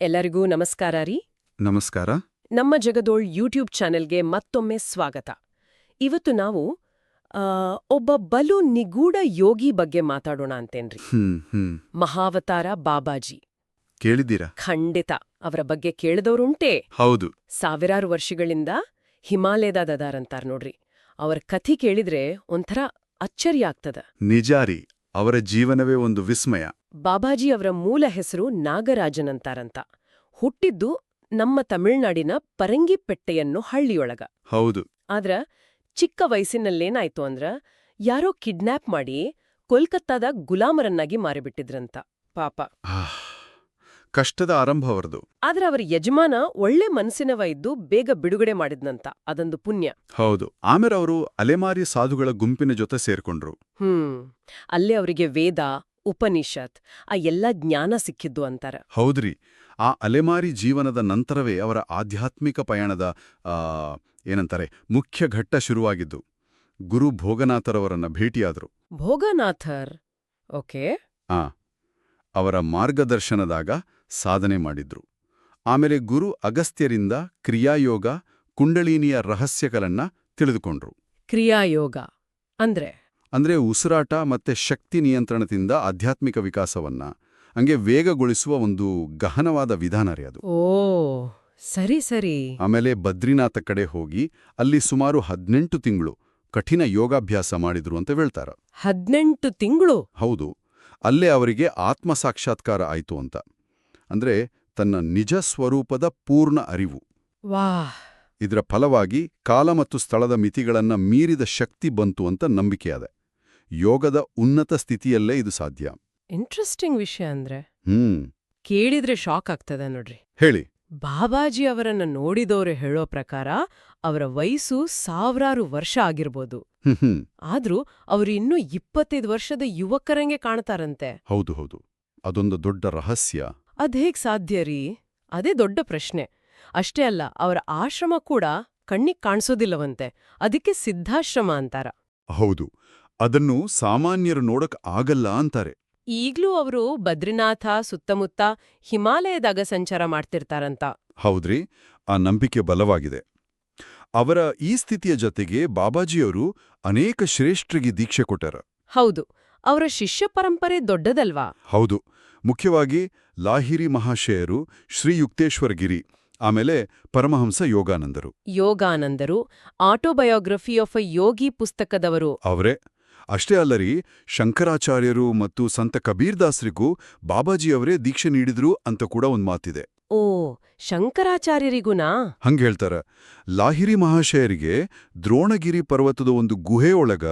ಎಲ್ಲರಿಗೂ ನಮಸ್ಕಾರ ರೀ. ನಮಸ್ಕಾರ. ನಮ್ಮ ಜಗದೋಳ್ ಯೂಟ್ಯೂಬ್ ಚಾನೆಲ್ಗೆ ಮತ್ತೊಮ್ಮೆ ಸ್ವಾಗತ. ಇವತ್ತು ನಾವು ಒಬ್ಬ ಬಲು ನಿಗೂಢ ಯೋಗಿ ಬಗ್ಗೆ ಮಾತಾಡೋಣ ಅಂತೇನ್ರಿ ಮಹಾವತಾರ ಬಾಬಾಜಿ. ಕೇಳಿದ್ದೀರಾ? ಖಂಡಿತ. ಅವರ ಬಗ್ಗೆ ಕೇಳಿದವರುಂಟೆ. ಹೌದು. ಸಾವಿರಾರು ವರ್ಷಗಳಿಂದ ಹಿಮಾಲಯದಾದಾರಂತಾರ್ ನೋಡ್ರಿ. ಅವರ ಕಥೆ ಕೇಳಿದ್ರೆ ಒಂಥರ ಅಚ್ಚರಿ ಆಗ್ತದ. ನಿಜಾರಿ ಅವರ ಜೀವನವೇ ಒಂದು ವಿಸ್ಮಯ. ಬಾಬಾಜಿ ಅವರ ಮೂಲ ಹೆಸರು ನಾಗರಾಜನಂತಾರಂತ. ಹುಟ್ಟಿದ್ದು ನಮ್ಮ ತಮಿಳ್ನಾಡಿನ ಪರಂಗಿಪೆಟ್ಟೆಯನ್ನು ಹಳ್ಳಿಯೊಳಗ. ಹೌದು. ಆದ್ರ ಚಿಕ್ಕ ವಯಸ್ಸಿನಲ್ಲೇನಾಯ್ತು ಅಂದ್ರ ಯಾರೋ ಕಿಡ್ನ್ಯಾಪ್ ಮಾಡಿ ಕೋಲ್ಕತ್ತಾದ ಗುಲಾಮರನ್ನಾಗಿ ಮಾರಿಬಿಟ್ಟಿದ್ರಂತ ಪಾಪ. ಕಷ್ಟದ ಆರಂಭ ಅವರದು. ಆದ್ರ ಅವರ ಯಜಮಾನ ಒಳ್ಳೆ ಮನಸ್ಸಿನವ ಇದ್ದು ಬೇಗ ಬಿಡುಗಡೆ ಮಾಡಿದ್ನಂತ ಅದೊಂದು ಪುಣ್ಯ. ಹೌದು. ಆಮೇಲೆ ಅವರು ಅಲೆಮಾರಿ ಸಾಧುಗಳ ಗುಂಪಿನ ಜೊತೆ ಸೇರ್ಕೊಂಡ್ರು. ಹ್ಮ್. ಅಲ್ಲೇ ಅವರಿಗೆ ವೇದ ಉಪನಿಷತ್ ಆ ಎಲ್ಲಾ ಜ್ಞಾನ ಸಿಕ್ಕಿದ್ದು ಅಂತಾರೆ. ಹೌದ್ರಿ. ಆ ಅಲೆಮಾರಿ ಜೀವನದ ನಂತರವೇ ಅವರ ಆಧ್ಯಾತ್ಮಿಕ ಪಯಣದ ಏನಂತಾರೆ ಮುಖ್ಯ ಘಟ್ಟ ಶುರುವಾಗಿದ್ದು. ಗುರು ಭೋಗನಾಥರವರನ್ನ ಭೇಟಿಯಾದರು. ಭೋಗನಾಥರ್? ಓಕೆ. ಆ ಅವರ ಮಾರ್ಗದರ್ಶನದಾಗ ಸಾಧನೆ ಮಾಡಿದ್ರು. ಆಮೇಲೆ ಗುರು ಅಗಸ್ತ್ಯರಿಂದ ಕ್ರಿಯಾಯೋಗ ಕುಂಡಲಿನಿಯ ರಹಸ್ಯಗಳನ್ನ ತಿಳಿದುಕೊಂಡ್ರು. ಕ್ರಿಯಾಯೋಗ ಅಂದ್ರೆ? ಅಂದ್ರೆ ಉಸಿರಾಟ ಮತ್ತೆ ಶಕ್ತಿ ನಿಯಂತ್ರಣದಿಂದ ಆಧ್ಯಾತ್ಮಿಕ ವಿಕಾಸವನ್ನ ಹಂಗೆ ವೇಗಗೊಳಿಸುವ ಒಂದು ಗಹನವಾದ ವಿಧಾನ ರೀ ಅದು. ಓ ಸರಿ ಸರಿ. ಆಮೇಲೆ ಬದ್ರಿನಾಥ ಕಡೆ ಹೋಗಿ ಅಲ್ಲಿ ಸುಮಾರು ಹದಿನೆಂಟು ತಿಂಗಳು ಕಠಿಣ ಯೋಗಾಭ್ಯಾಸ ಮಾಡಿದ್ರು ಅಂತ ಹೇಳ್ತಾರ. ಹದಿನೆಂಟು ತಿಂಗಳು? ಹೌದು. ಅಲ್ಲೇ ಅವರಿಗೆ ಆತ್ಮ ಸಾಕ್ಷಾತ್ಕಾರ ಆಯ್ತು ಅಂತ. ಅಂದ್ರೆ ತನ್ನ ನಿಜ ಸ್ವರೂಪದ ಪೂರ್ಣ ಅರಿವು. ವಾ ಇದರ ಫಲವಾಗಿ ಕಾಲ ಮತ್ತು ಸ್ಥಳದ ಮಿತಿಗಳನ್ನ ಮೀರಿದ ಶಕ್ತಿ ಬಂತು ಅಂತ ನಂಬಿಕೆಯಾದೆ ಯೋಗದ ಉನ್ನತ ಸ್ಥಿತಿಯಲ್ಲೇ ಇದು ಸಾಧ್ಯ. ಇಂಟ್ರೆಸ್ಟಿಂಗ್ ವಿಷಯ ಅಂದ್ರೆ ಹ್ಮ್. ಕೇಳಿದ್ರೆ ಶಾಕ್ ಆಗ್ತದೆ ನೋಡ್ರಿ. ಹೇಳಿ. ಬಾಬಾಜಿ ಅವರನ್ನ ನೋಡಿದವರು ಹೇಳೋ ಪ್ರಕಾರ ಅವರ ವಯಸ್ಸು ಸಾವಿರಾರು ವರ್ಷ ಆಗಿರ್ಬೋದು. ಆದ್ರೂ ಅವರು ಇನ್ನೂ ಇಪ್ಪತ್ತೈದು ವರ್ಷದ ಯುವಕರಂಗೆ ಕಾಣ್ತಾರಂತೆ. ಹೌದು ಹೌದು. ಅದೊಂದು ದೊಡ್ಡ ರಹಸ್ಯ. ಅದ್ಹೇಗ್ ಸಾಧ್ಯ ರೀ? ಅದೇ ದೊಡ್ಡ ಪ್ರಶ್ನೆ. ಅಷ್ಟೇ ಅಲ್ಲ ಅವರ ಆಶ್ರಮ ಕೂಡ ಕಣ್ಣಿಗೆ ಕಾಣಿಸೋದಿಲ್ಲವಂತೆ. ಅದಕ್ಕೆ ಸಿದ್ಧಾಶ್ರಮ ಅಂತಾರ. ಹೌದು. ಅದನ್ನು ಸಾಮಾನ್ಯರು ನೋಡಕ್ ಆಗಲ್ಲ ಅಂತಾರೆ. ಈಗ್ಲೂ ಅವರು ಬದ್ರಿನಾಥ ಸುತ್ತಮುತ್ತ ಹಿಮಾಲಯದಾಗ ಸಂಚಾರ ಮಾಡ್ತಿರ್ತಾರಂತ. ಹೌದ್ರಿ ಆ ನಂಬಿಕೆ ಬಲವಾಗಿದೆ. ಅವರ ಈ ಸ್ಥಿತಿಯ ಜೊತೆಗೆ ಬಾಬಾಜಿಯವರು ಅನೇಕ ಶ್ರೇಷ್ಠರಿಗೆ ದೀಕ್ಷೆ ಕೊಟ್ಟರ. ಹೌದು ಅವರ ಶಿಷ್ಯ ಪರಂಪರೆ ದೊಡ್ಡದಲ್ವಾ? ಹೌದು ಮುಖ್ಯವಾಗಿ ಲಾಹಿರಿ ಮಹಾಶಯರು ಶ್ರೀ ಯುಕ್ತೇಶ್ವರ ಗಿರಿ ಆಮೇಲೆ ಪರಮಹಂಸ ಯೋಗಾನಂದರು. ಯೋಗಾನಂದರು ಆಟೋಬಯೋಗ್ರಫಿ ಆಫ್ ಅ ಯೋಗಿ ಪುಸ್ತಕದವರು. ಅವರೇ ಅಷ್ಟೇ ಅಲ್ಲರಿ ಶಂಕರಾಚಾರ್ಯರು ಮತ್ತು ಸಂತ ಕಬೀರ್ದಾಸ್ರಿಗೂ ಬಾಬಾಜಿಯವರೇ ದೀಕ್ಷೆ ನೀಡಿದ್ರು ಅಂತ ಕೂಡ ಒಂದ್ ಮಾತಿದೆ. ಓ ಶಂಕರಾಚಾರ್ಯರಿಗುನಾ? ಹಂಗೆ ಹೇಳ್ತಾರ ಲಾಹಿರಿ ಮಹಾಶಯರಿಗೆ ದ್ರೋಣಗಿರಿ ಪರ್ವತದ ಒಂದು ಗುಹೆಯೊಳಗ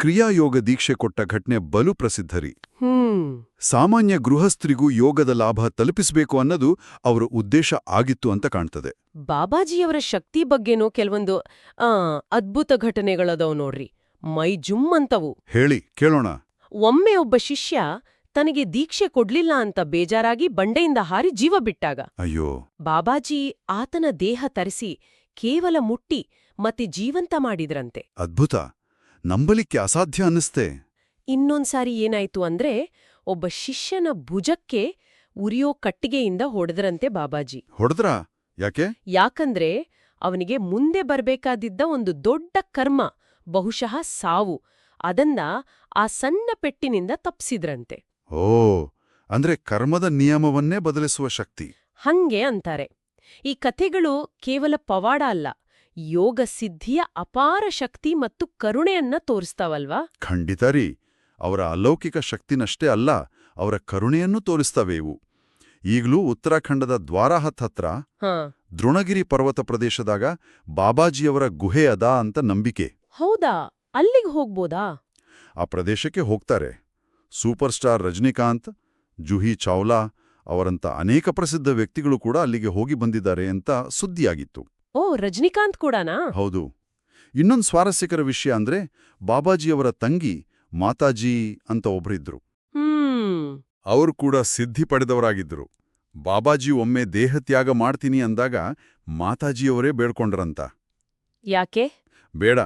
ಕ್ರಿಯಾಯೋಗ ದೀಕ್ಷೆ ಕೊಟ್ಟ ಘಟನೆ ಬಲು ಪ್ರಸಿದ್ಧರಿ. ಹ್ಮ್. ಸಾಮಾನ್ಯ ಗೃಹಸ್ಥರಿಗೂ ಯೋಗದ ಲಾಭ ತಲುಪಿಸಬೇಕು ಅನ್ನೋದು ಅವರ ಉದ್ದೇಶ ಆಗಿತ್ತು ಅಂತ ಕಾಣ್ತದೆ. ಬಾಬಾಜಿಯವರ ಶಕ್ತಿ ಬಗ್ಗೆನೂ ಕೆಲವೊಂದು ಆ ಅದ್ಭುತ ಘಟನೆಗಳದವ್ ನೋಡ್ರಿ. ಮೈ ಜುಮ್ಮಂತವು ಹೇಳಿ ಕೇಳೋಣ. ಒಮ್ಮೆ ಒಬ್ಬ ಶಿಷ್ಯ ತನಗೆ ದೀಕ್ಷೆ ಕೊಡ್ಲಿಲ್ಲ ಅಂತ ಬೇಜಾರಾಗಿ ಬಂಡೆಯಿಂದ ಹಾರಿ ಜೀವ ಬಿಟ್ಟಾಗ. ಅಯ್ಯೋ. ಬಾಬಾಜಿ ಆತನ ದೇಹ ತರಿಸಿ ಕೇವಲ ಮುಟ್ಟಿ ಮತ್ತೆ ಜೀವಂತ ಮಾಡಿದ್ರಂತೆ. ಅದ್ಭುತ. ನಂಬಲಿಕ್ಕೆ ಅಸಾಧ್ಯ ಅನ್ನಿಸ್ತೆ. ಇನ್ನೊಂದ್ಸಾರಿ ಏನಾಯ್ತು ಅಂದ್ರೆ ಒಬ್ಬ ಶಿಷ್ಯನ ಭುಜಕ್ಕೆ ಉರಿಯೋ ಕಟ್ಟಿಗೆಯಿಂದ ಹೊಡೆದ್ರಂತೆ ಬಾಬಾಜಿ. ಹೊಡೆದ್ರ? ಯಾಕೆ? ಯಾಕಂದ್ರೆ ಅವನಿಗೆ ಮುಂದೆ ಬರ್ಬೇಕಾದಿದ್ದ ಒಂದು ದೊಡ್ಡ ಕರ್ಮ ಬಹುಶಃ ಸಾವು. ಅದನ್ನ ಆ ಸಣ್ಣ ಪೆಟ್ಟಿನಿಂದ ತಪ್ಸಿದ್ರಂತೆ. ಓ ಅಂದ್ರೆ ಕರ್ಮದ ನಿಯಮವನ್ನೇ ಬದಲಿಸುವ ಶಕ್ತಿ. ಹಂಗೆ ಅಂತಾರೆ. ಈ ಕಥೆಗಳು ಕೇವಲ ಪವಾಡ ಅಲ್ಲ ಯೋಗ ಸಿದ್ಧಿಯ ಅಪಾರ ಶಕ್ತಿ ಮತ್ತು ಕರುಣೆಯನ್ನ ತೋರಿಸ್ತಾವಲ್ವಾ? ಖಂಡಿತ ರೀ. ಅವರ ಅಲೌಕಿಕ ಶಕ್ತಿನಷ್ಟೇ ಅಲ್ಲ ಅವರ ಕರುಣೆಯನ್ನು ತೋರಿಸ್ತವೆ ಇವು. ಈಗಲೂ ಉತ್ತರಾಖಂಡದ ದ್ವಾರಾಹತ್ ಹತ್ರ ದೃಣಗಿರಿ ಪರ್ವತ ಪ್ರದೇಶದಾಗ ಬಾಬಾಜಿಯವರ ಗುಹೆ ಅದ ಅಂತ ನಂಬಿಕೆ. ಹೌದಾ? ಅಲ್ಲಿಗೆ ಹೋಗ್ಬೋದಾ? ಆ ಪ್ರದೇಶಕ್ಕೆ ಹೋಗ್ತಾರೆ. ಸೂಪರ್ ಸ್ಟಾರ್ ರಜನಿಕಾಂತ್ ಜುಹಿ ಚಾವ್ಲಾ ಅವರಂತ ಅನೇಕ ಪ್ರಸಿದ್ಧ ವ್ಯಕ್ತಿಗಳು ಕೂಡ ಅಲ್ಲಿಗೆ ಹೋಗಿ ಬಂದಿದ್ದಾರೆ ಅಂತ ಸುದ್ದಿಯಾಗಿತ್ತು. ಓ ರಜನಿಕಾಂತ್ ಕೂಡನಾ? ಹೌದು. ಇನ್ನೊಂದು ಸ್ವಾರಸ್ಯಕರ ವಿಷಯ ಅಂದ್ರೆ ಬಾಬಾಜಿಯವರ ತಂಗಿ ಮಾತಾಜಿ ಅಂತ ಒಬ್ರಿದ್ರು. ಹ್ಮ್. ಅವರು ಕೂಡ ಸಿದ್ಧಿ ಪಡೆದವರಾಗಿದ್ದರು ಬಾಬಾಜಿ ಒಮ್ಮೆ ದೇಹತ್ಯಾಗ ಮಾಡ್ತೀನಿ ಅಂದಾಗ ಮಾತಾಜಿಯವರೇ ಬೇಡ್ಕೊಂಡ್ರಂತ. ಯಾಕೆ? ಬೇಡ.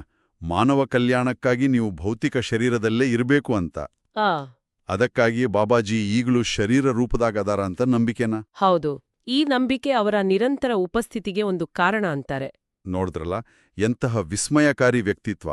ಮಾನವ ಕಲ್ಯಾಣಕ್ಕಾಗಿ ನೀವು ಭೌತಿಕ ಶರೀರದಲ್ಲೇ ಇರಬೇಕು ಅಂತ. ಆ. ಅದಕ್ಕಾಗಿಯೇ ಬಾಬಾಜಿ ಈಗಲೂ ಶರೀರ ರೂಪದಾಗ ಅದಾರ ಅಂತ ನಂಬಿಕೆನ? ಹೌದು. ಈ ನಂಬಿಕೆ ಅವರ ನಿರಂತರ ಉಪಸ್ಥಿತಿಗೆ ಒಂದು ಕಾರಣ ಅಂತಾರೆ. ನೋಡಿದ್ರಲ್ಲ ಎಂತಹ ವಿಸ್ಮಯಕಾರಿ ವ್ಯಕ್ತಿತ್ವ.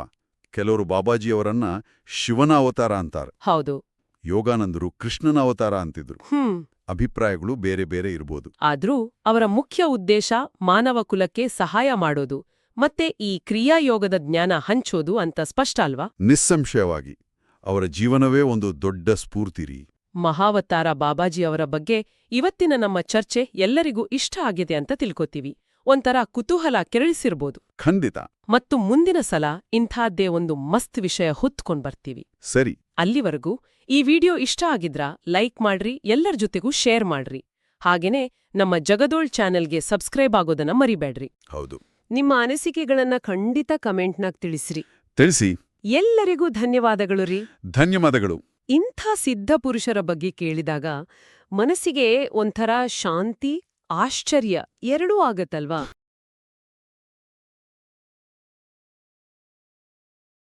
ಕೆಲವರು ಬಾಬಾಜಿಯವರನ್ನ ಶಿವನ ಅವತಾರ ಅಂತಾರೆ. ಹೌದು. ಯೋಗಾನಂದರು ಕೃಷ್ಣನ ಅವತಾರ ಅಂತಿದ್ರು. ಹ್ಮ್. ಅಭಿಪ್ರಾಯಗಳು ಬೇರೆ ಬೇರೆ ಇರ್ಬೋದು. ಆದ್ರೂ ಅವರ ಮುಖ್ಯ ಉದ್ದೇಶ ಮಾನವ ಕುಲಕ್ಕೆ ಸಹಾಯ ಮಾಡೋದು. ಮತ್ತೆ ಈ ಕ್ರಿಯಾಯೋಗದ ಜ್ಞಾನ ಹಂಚೋದು ಅಂತ ಸ್ಪಷ್ಟ ಅಲ್ವಾ? ನಿಸ್ಸಂಶಯವಾಗಿ. ಅವರ ಜೀವನವೇ ಒಂದು ದೊಡ್ಡ ಸ್ಫೂರ್ತಿರಿ. ಮಹಾವತಾರ ಬಾಬಾಜಿ ಅವರ ಬಗ್ಗೆ ಇವತ್ತಿನ ನಮ್ಮ ಚರ್ಚೆ ಎಲ್ಲರಿಗೂ ಇಷ್ಟ ಆಗಿದೆ ಅಂತ ತಿಳ್ಕೊತೀವಿ. ಒಂಥರ ಕುತೂಹಲ ಕೆರಳಿಸಿರ್ಬೋದು. ಖಂಡಿತ. ಮತ್ತು ಮುಂದಿನ ಸಲ ಇಂಥದ್ದೇ ಒಂದು ಮಸ್ತ್ ವಿಷಯ ಹೊತ್ಕೊಂಡ್ ಬರ್ತೀವಿ. ಸರಿ. ಅಲ್ಲಿವರೆಗೂ ಈ ವಿಡಿಯೋ ಇಷ್ಟ ಆಗಿದ್ರ ಲೈಕ್ ಮಾಡ್ರಿ ಎಲ್ಲರ ಜೊತೆಗೂ ಶೇರ್ ಮಾಡ್ರಿ. ಹಾಗೇನೇ ನಮ್ಮ ಜಗದೋಳ್ ಚಾನೆಲ್ಗೆ ಸಬ್ಸ್ಕ್ರೈಬ್ ಆಗೋದನ್ನ ಮರಿಬೇಡ್ರಿ. ಹೌದು. ನಿಮ್ಮ ಅನಿಸಿಕೆಗಳನ್ನ ಖಂಡಿತ ಕಮೆಂಟ್ನಾಗ ತಿಳಿಸ್ರಿ. ತಿಳಿಸಿ. ಎಲ್ಲರಿಗೂ ಧನ್ಯವಾದಗಳು ರೀ. ಧನ್ಯವಾದಗಳು. ಇಂಥ ಸಿದ್ಧ ಪುರುಷರ ಬಗ್ಗೆ ಕೇಳಿದಾಗ ಮನಸ್ಸಿಗೆ ಒಂಥರ ಶಾಂತಿ ಆಶ್ಚರ್ಯ ಎರಡೂ ಆಗತ್ತಲ್ವಾ?